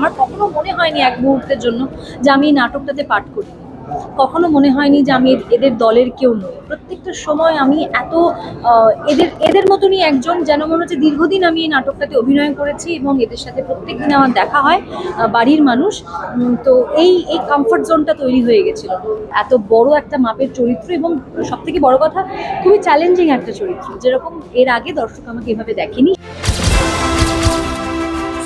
আমার কখনো মনে হয়নি এক মুহূর্তের জন্য যে আমি এই নাটকটাতে পাঠ করি। কখনো মনে হয়নি যে আমি এদের দলের কেউ নই। প্রত্যেকটা সময় আমি এত এদের এদের মতনই একজন যেন মনে হচ্ছে দীর্ঘদিন আমি এই নাটকটাতে অভিনয় করেছি এবং এদের সাথে প্রত্যেক দিন আমার দেখা হয় বাড়ির মানুষ। তো এই এই কমফর্ট জোনটা তৈরি হয়ে গেছিল। এত বড় একটা মাপের চরিত্র এবং সব থেকে বড় কথা, খুবই চ্যালেঞ্জিং একটা চরিত্র। যেরকম এর আগে দর্শক আমাকে এভাবে দেখেনি।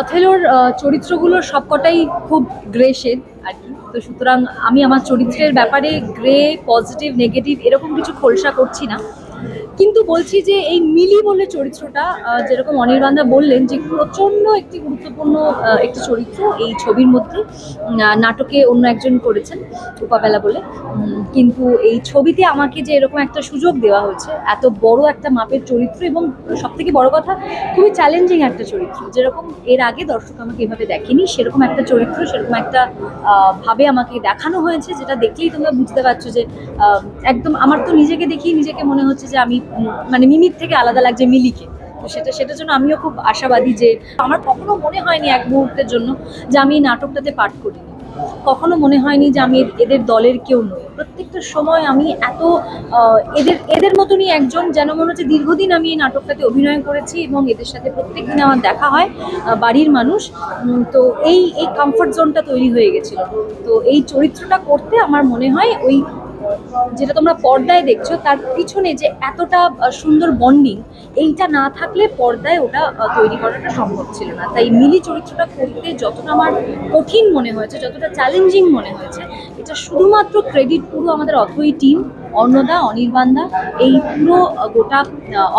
অথেলোর চরিত্রগুলো সবকটাই খুব গ্রে শেড আর কি। তো সুতরাং আমি আমার চরিত্রের ব্যাপারে গ্রে, পজিটিভ, নেগেটিভ এরকম কিছু খোলসা করছি না। কিন্তু বলছি যে এই মিলি বলে চরিত্রটা যেরকম অনির্বাণদা বললেন যে প্রচণ্ড একটি গুরুত্বপূর্ণ একটি চরিত্র এই ছবির মধ্যে নাটকে অন্য একজন করেছেন রূপাবেলা বলে। কিন্তু এই ছবিতে আমাকে যে এরকম একটা সুযোগ দেওয়া হয়েছে, এত বড় একটা মাপের চরিত্র এবং সব থেকে বড় কথা, খুবই চ্যালেঞ্জিং একটা চরিত্র। যেরকম এর আগে দর্শক আমাকে এভাবে দেখেনি, সেরকম একটা চরিত্র, সেরকম একটা ভাবে আমাকে দেখানো হয়েছে, যেটা দেখলেই তোমরা বুঝতে পারছ যে একদম আমার তো নিজেকে দেখি নিজেকে মনে হচ্ছে যে আমি মানে মিমির থেকে আলাদা লাগছে মিলিকে। তো সেটা, সেটার জন্য আমিও খুব আশাবাদী যে আমার কখনো মনে হয়নি এক মুহূর্তের জন্য যে আমি এই নাটকটাতে পাঠ করি কখনো মনে হয়নি যে আমি এদের দলের কেউ নই। প্রত্যেকটা সময় আমি এত এদের এদের মতনই একজন যেন মনে হচ্ছে দীর্ঘদিন আমি এই নাটকটাতে অভিনয় করেছি এবং এদের সাথে প্রত্যেক দিন আমার দেখা হয় বাড়ির মানুষ। তো এই এই কমফর্ট জোনটা তৈরি হয়ে গেছিল। তো এই চরিত্রটা করতে আমার মনে হয় ওই যেটা তোমরা পর্দায় দেখছ, তার পিছনে যে এতটা সুন্দর বন্ডিং এইটা না থাকলে পর্দায় ওটা তৈরি করাটা সম্ভব ছিল না। তাই মিলি চরিত্রটা করতে যতটা আমার কঠিন মনে হয়েছে, যতটা চ্যালেঞ্জিং মনে হয়েছে, এটা শুধুমাত্র ক্রেডিট পুরো আমাদের অথই টিম অন্নদা, অনির্বাণদা, এই পুরো গোটা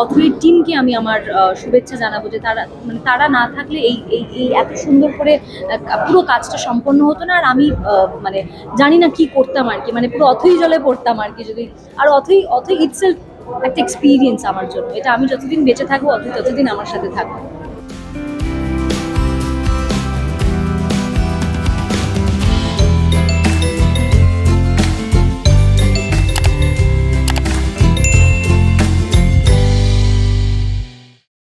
অথরির টিমকে আমি আমার শুভেচ্ছা জানাব যে তারা মানে তারা না থাকলে এই এই এই এত সুন্দর করে পুরো কাজটা সম্পন্ন হতো না। আর আমি মানে জানি না কি করতাম আর কি মানে পুরো অথই জলে পড়তাম আর কি যদি, আর অথই অথই ইটসেলফ একটা এক্সপিরিয়েন্স আমার জন্য। এটা আমি যতদিন বেঁচে থাকব অথই ততদিন আমার সাথে থাকব।